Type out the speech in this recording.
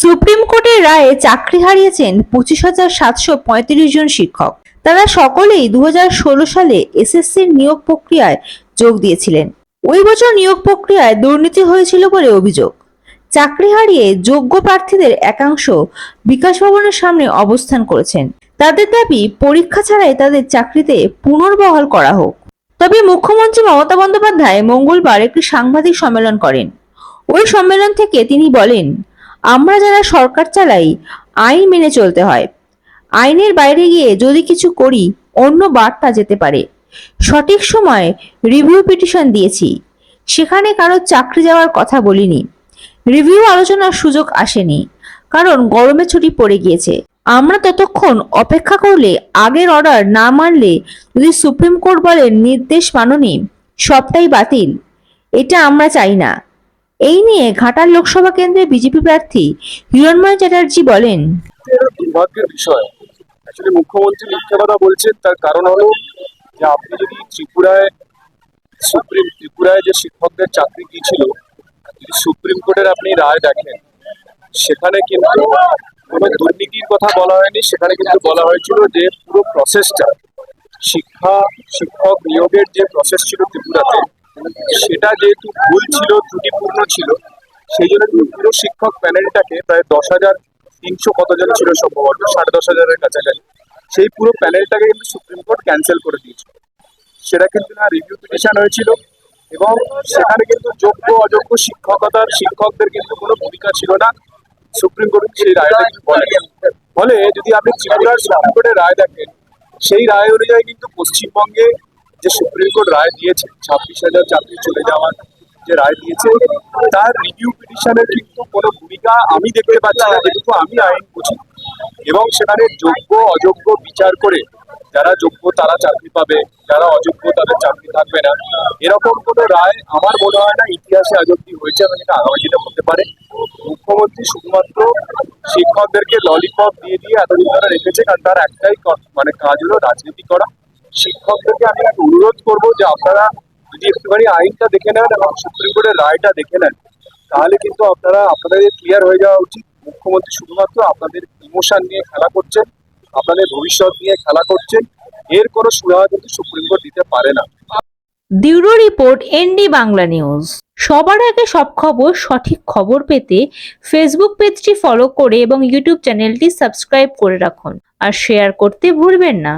Supreme কোর্টের রায়ে চাকরি হারিয়েছেন পঁচিশ হাজার সাতশো পঁয়ত্রিশ জন শিক্ষক। তারা সকলেই দু হাজার ষোলো সালে এসএসসির নিয়োগ প্রক্রিয়ায় যোগ দিয়েছিলেন। ওই বছর নিয়োগ প্রক্রিয়ায় দুর্নীতি হয়েছিল বলে অভিযোগ। চাকরি হারিয়ে যোগ্য প্রার্থীদের একাংশ বিকাশ ভবনের সামনে অবস্থান করেছেন। তাদের দাবি, পরীক্ষা ছাড়াই তাদের চাকরিতে পুনর্বহাল করা হোক। তবে মুখ্যমন্ত্রী মমতা বন্দ্যোপাধ্যায় মঙ্গলবার একটি সাংবাদিক সম্মেলন করেন। ওই সম্মেলন থেকে তিনি বলেন আমরা যারা সরকার চালাই, আইন মেনে চলতে হয়। আইনের বাইরে গিয়ে যদি কিছু করি, অন্য বার্তা যেতে পারে। সঠিক সময় রিভিউ পিটিশন দিয়েছি। সেখানে কারও চাকরি যাওয়ার কথা বলিনি। রিভিউ আলোচনার সুযোগ আসেনি, কারণ গরমে ছুটি পড়ে গিয়েছে। আমরা ততক্ষণ অপেক্ষা করলে, আগের অর্ডার না মানলে যদি সুপ্রিম কোর্ট বলে নির্দেশ মাননি, সবটাই বাতিল। এটা আমরা চাই না। এই নিয়ে ঘাটাল লোকসভা কেন্দ্রে বিজেপি প্রার্থী হিরণময় চ্যাটার্জি বলেন। দুর্ভাগ্যের বিষয়। অ্যাকচুয়ালি মুখ্যমন্ত্রী মিথ্যে কথা বলছেন, তার কারণ হলো যে আপনি যদি ত্রিপুরায়, সুপ্রিম, ত্রিপুরায় যে শিক্ষকদের চাকরি দিয়েছিল যদি সুপ্রিম কোর্টের আপনি রায় দেখেন, সেখানে কিন্তু কোনো দুর্নীতির কথা বলা হয়নি, সেখানে কিন্তু বলা হয়েছিল যে পুরো প্রসেসটা শিক্ষা, শিক্ষক নিয়োগের যে প্রসেস ছিল ত্রিপুরাতে সেটা যেহেতু ভুল ছিল, ত্রুটিপূর্ণ ছিল, সেই জন্য পুরো শিক্ষক প্যানেলটাকে প্রায় দশ হাজার তিনশো কতজন ছিল সম্ভবত, সাড়ে দশ হাজারের কাছাকাছি। সেই পুরো প্যানেলটাকে কিন্তু সুপ্রিম কোর্ট ক্যান্সেল করে দিয়েছিল। সেটা কিন্তু না রিভিউ পিটিশন হয়েছিল এবং সেখানে কিন্তু যোগ্য, অযোগ্য শিক্ষকতার শিক্ষকদের কিন্তু কোনো ভূমিকা ছিল না। সুপ্রিম কোর্ট সেই রায়টা কিন্তু বলে ফলে যদি আপনি ত্রিপুরার সুপ্রিম কোর্টের রায় দেখেন, সেই রায় অনুযায়ী কিন্তু পশ্চিমবঙ্গে যে সুপ্রিম কোর্ট রায় দিয়েছে, ছাব্বিশ হাজার চাকরি চলে যাওয়ার যে রায় দিয়েছে, তার রিভিউ পিটিশনের কিন্তু কোনো ভূমিকা আমি দেখতে পাচ্ছি না, যেহেতু আমি আইন বুঝি। এবং সেখানে যোগ্য, অযোগ্য বিচার করে যারা যোগ্য তারা চাকরি পাবে, যারা অযোগ্য তাদের চাকরি থাকবে না। এরকম কোনো রায় আমার মনে হয় না ইতিহাসে আজ হয়েছে এবং এটা আগামী দিনে হতে পারে। মুখ্যমন্ত্রী শুধুমাত্র শিক্ষকদেরকে ললিপপ দিয়ে দিয়ে এতদিন ধরে রেখেছে, কারণ তার একটাই মানে কাজ হলো রাজনীতি করা। শিক্ষকদেরকে আমি অনুরোধ করব যে আপনারা যদি একটুখানি আইনটা দেখে নেন এবং সুপ্রিম কোর্টের রায়টা দেখে নেন, তাহলে কিন্তু আপনারা, আপনাদের ক্লিয়ার হয়ে যাওয়া উচিত। মুখ্যমন্ত্রী শুধুমাত্র আপনাদের ইমোশন নিয়ে খেলা করছেন, আপনাদের ভবিষ্যৎ নিয়ে খেলা করছেন। এর কোনো সুরাহা কিন্তু সুপ্রিম কোর্ট দিতে পারে না। Bureau report, ND Bangla news. সবার আগে সব খবর, সঠিক খবর পেতে ফেসবুক পেজটি ফলো করে এবং ইউটিউব চ্যানেলটি সাবস্ক্রাইব করে রাখুন। আর শেয়ার করতে ভুলবেন না।